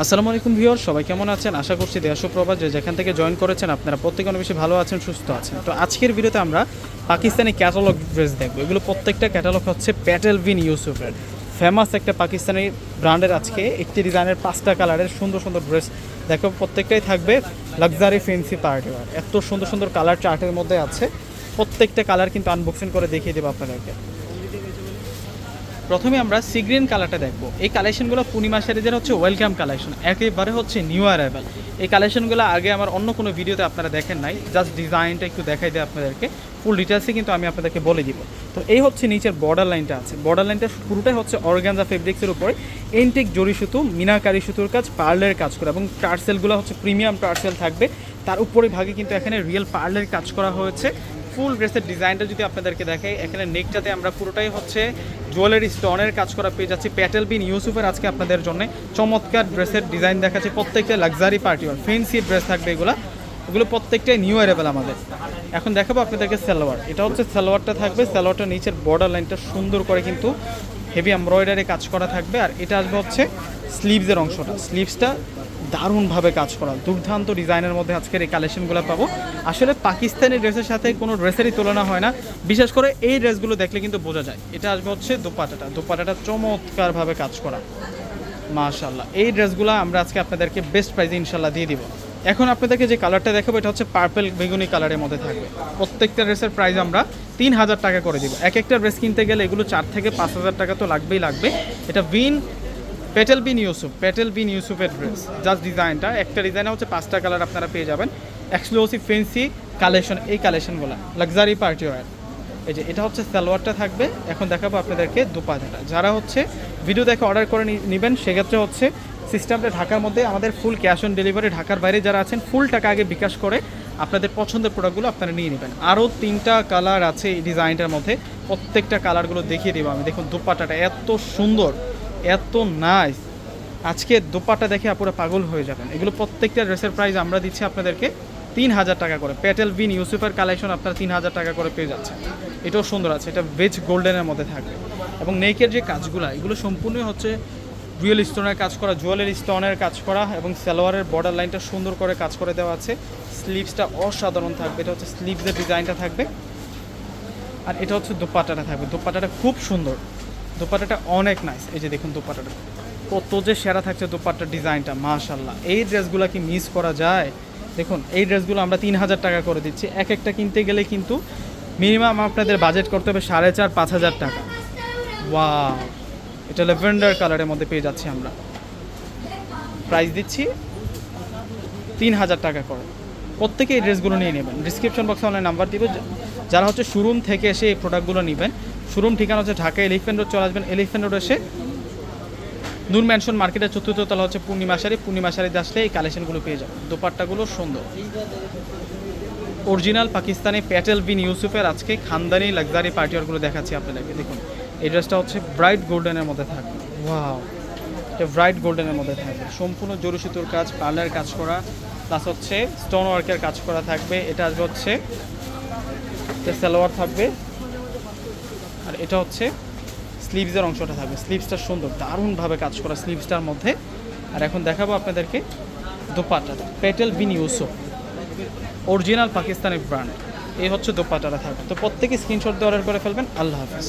আসসালামু আলাইকুম ভিউয়ার সবাই কেমন আছেন? আশা করছি দেশ প্রবাদ যে যেখান থেকে জয়েন করেছেন, আপনারা প্রত্যেকে অনেক বেশি ভালো আছেন, সুস্থ আছেন। তো আজকের ভিডিওতে আমরা পাকিস্তানি ক্যাটালগ ড্রেস দেখব। এগুলো প্রত্যেকটা ক্যাটালগ হচ্ছে প্যাটেল বিন ইউসুফের ফেমাস একটা পাকিস্তানি ব্র্যান্ডের আজকে। একটি ডিজাইনের পাঁচটা কালারের সুন্দর সুন্দর ড্রেস দেখো, প্রত্যেকটাই থাকবে লাক্সারি ফেন্সি পার্টি ওয়ার এত সুন্দর সুন্দর কালার চার্টের মধ্যে আছে। প্রত্যেকটা কালার কিন্তু আনবক্সিং করে দেখিয়ে দেবো আপনাদেরকে। প্রথমে আমরা সিগ্রিন কালারটা দেখব। এই কালেকশনগুলো পূর্ণিমা শাড়িদের হচ্ছে ওয়েলকাম কালেকশন একেবারে হচ্ছে নিউ অ্যারাইভেল এই কালেকশনগুলো আগে আমার অন্য কোনো ভিডিওতে আপনারা দেখেন নাই জাস্ট ডিজাইনটা একটু দেখাই দেয় আপনাদেরকে। ফুল ডিটেলসে কিন্তু আমি আপনাদেরকে বলে দিব। তো এই হচ্ছে নিচের বর্ডার লাইনটা আছে। বর্ডার লাইনটা পুরোটাই হচ্ছে অর্গানজা ফেব্রিক্সের উপরে। এনটেক জরি সুতো, মিনাকারি সুতোর কাজ পার্লের কাজ করা এবং টার্সেলগুলো হচ্ছে প্রিমিয়াম টার্সেল থাকবে। তার উপরে ভাগে কিন্তু এখানে রিয়েল পার্লের কাজ করা হয়েছে। ফুল ড্রেসের ডিজাইনটা যদি আপনাদেরকে দেখাই, এখানে নেকটাতে আমরা পুরোটাই হচ্ছে জুয়েলারি স্টোনের কাজ করা পেয়ে যাচ্ছি। প্যাটেল বিন ইউসুফের আজকে আপনাদের জন্য চমৎকার ড্রেসের ডিজাইন দেখাচ্ছে। প্রত্যেকটা luxury party wear fancy dress থাকবে এগুলো। এগুলো প্রত্যেকটাই নিউ অ্যারেবেল আমাদের। এখন দেখাবো আপনাদেরকে সালোয়ার। এটা হচ্ছে সালোয়ারটা থাকবে, সালোয়ারটা নিচের বর্ডার লাইনটা সুন্দর করে কিন্তু হেভি এমব্রয়ডারি কাজ করা থাকবে। আর এটা আসবে হচ্ছে স্লিভসের অংশটা। স্লিভসটা দারুণভাবে কাজ করা। দুর্দান্ত ডিজাইনের মধ্যে আজকের এই কালেকশনগুলো পাবো। আসলে পাকিস্তানি ড্রেসের সাথে কোনো ড্রেসেরই তুলনা হয় না। বিশেষ করে এই ড্রেসগুলো দেখলে কিন্তু বোঝা যায়। এটা আসবে হচ্ছে দোপাটাটা দোপাটাটা চমৎকারভাবে কাজ করা। মাশাল্লাহ এই ড্রেসগুলো আমরা আজকে আপনাদেরকে বেস্ট প্রাইজে ইনশাল্লাহ দিয়ে দিব। এখন আপনাদেরকে যে কালারটা দেখাবো, এটা হচ্ছে পার্পেল বেগুনি কালারের মধ্যে থাকবে। প্রত্যেকটা ড্রেসের প্রাইস আমরা তিন হাজার টাকা করে দিব। এক একটা ড্রেস কিনতে গেলে এগুলো চার থেকে পাঁচ হাজার টাকা তো লাগবেই লাগবে। এটা বিন পেটেল বিন ইউসুফ পেটেল বিন ইউসুফের ড্রেস জাস্ট ডিজাইনটা একটা ডিজাইনে হচ্ছে পাঁচটা কালার আপনারা পেয়ে যাবেন। এক্সক্লুসিভ ফেন্সি কালেকশন এই কালেকশনগুলো লাক্সারি পার্টি ওয়ার এই যে, এটা হচ্ছে সালোয়ারটা থাকবে। এখন দেখাবো আপনাদেরকে দুপাটাটা যারা হচ্ছে ভিডিও দেখে অর্ডার করে নেবেন, সেক্ষেত্রে হচ্ছে সিস্টেমটা ঢাকার মধ্যে, আমাদের ফুল ক্যাশ অন ডেলিভারি ঢাকার বাইরে যারা আছেন ফুল টাকা আগে বিকাশ করে আপনাদের পছন্দের প্রোডাক্টগুলো আপনারা নিয়ে নেবেন। আরও তিনটা কালার আছে এই ডিজাইনটার মধ্যে। প্রত্যেকটা কালারগুলো দেখিয়ে দেবো আমি। দেখুন, দুপাটাটা এত সুন্দর। এত নাইস আজকে দোপাট্টা দেখে আপনারা পাগল হয়ে যাবেন। এগুলো প্রত্যেকটা ড্রেসের প্রাইস আমরা দিচ্ছি আপনাদেরকে তিন হাজার টাকা করে। প্যাটেল বিন ইউসুফের কালেকশন আপনারা তিন হাজার টাকা করে পেয়ে যাচ্ছেন। এটাও সুন্দর আছে, এটা ভেজ গোল্ডেনের মধ্যে থাকবে। এবং নেকের যে কাজগুলো, এগুলো সম্পূর্ণ হচ্ছে রিয়েল স্টোনের কাজ করা জুয়েলের স্টোনের কাজ করা এবং সালোয়ারের বর্ডার লাইনটা সুন্দর করে কাজ করে দেওয়া আছে। স্লিভসটা অসাধারণ থাকবে, এটা হচ্ছে স্লিভসের ডিজাইনটা থাকবে। আর এটা হচ্ছে দোপাট্টাটা থাকবে। দোপাট্টাটা খুব সুন্দর। দোপাট্টাটা অনেক নাইস এই যে দেখুন দোপাট্টাটা। কত যে সেরা থাকছে দোপাট্টার ডিজাইনটা মাশাল্লাহ এই ড্রেসগুলো কি মিস করা যায়? দেখুন, এই ড্রেসগুলো আমরা তিন হাজার টাকা করে দিচ্ছি। এক একটা কিনতে গেলে কিন্তু মিনিমাম আপনাদের বাজেট করতে হবে সাড়ে চার, পাঁচ হাজার টাকা। ওয়া এটা লেভেন্ডার কালারের মধ্যে পেয়ে যাচ্ছি আমরা। প্রাইস দিচ্ছি তিন হাজার টাকা করে। প্রত্যেকে এই ড্রেসগুলো নিয়ে নেবেন। ডিসক্রিপশন বক্সে অনলাইন নাম্বার দিব। যারা হচ্ছে শোরুম থেকে এসে এই প্রোডাক্টগুলো নেবেন শোরুম ঠিকানা হচ্ছে ঢাকা এলিফেন্ট রোড, চলে আসবেন এলিফেন্ট রোড এসে। নূর ম্যানশন মার্কেটের চতুর্থ তলা হচ্ছে পূর্ণিমা শাড়ি। পূর্ণিমা শাড়িতে আসলে এই কালেকশনগুলো পেয়ে যাবেন। দোপাট্টাগুলো সুন্দর। অরিজিনাল পাকিস্তানি প্যাটেল বিন ইউসুফের আজকে খানদানি লাক্সারি পার্টিওয়ারগুলো দেখাচ্ছি আপনাদেরকে। দেখুন, এই ড্রেসটা হচ্ছে ব্রাইট গোল্ডেনের মধ্যে থাকবে। ওয়াও, এটা ব্রাইট গোল্ডেনের মধ্যে থাকবে। সম্পূর্ণ জরু সুতোর কাজ, পার্লার কাজ করা প্লাস হচ্ছে স্টোন ওয়ার্কের কাজ করা থাকবে। এটা আসবে হচ্ছে সালোয়ার থাকবে। আর এটা হচ্ছে স্লিভসের অংশটা থাকবে। স্লিভসটা সুন্দর, দারুণভাবে কাজ করা স্লিভসটার মধ্যে। আর এখন দেখাবো আপনাদেরকে দোপাটাটা। পেটেল বিন ইউসো অরিজিনাল পাকিস্তানি ব্র্যান্ড এই হচ্ছে দোপাটাটা থাকবে। তো প্রত্যেকে স্ক্রিনশট দিয়ে অর্ডার করে ফেলবেন। আল্লাহ হাফিজ।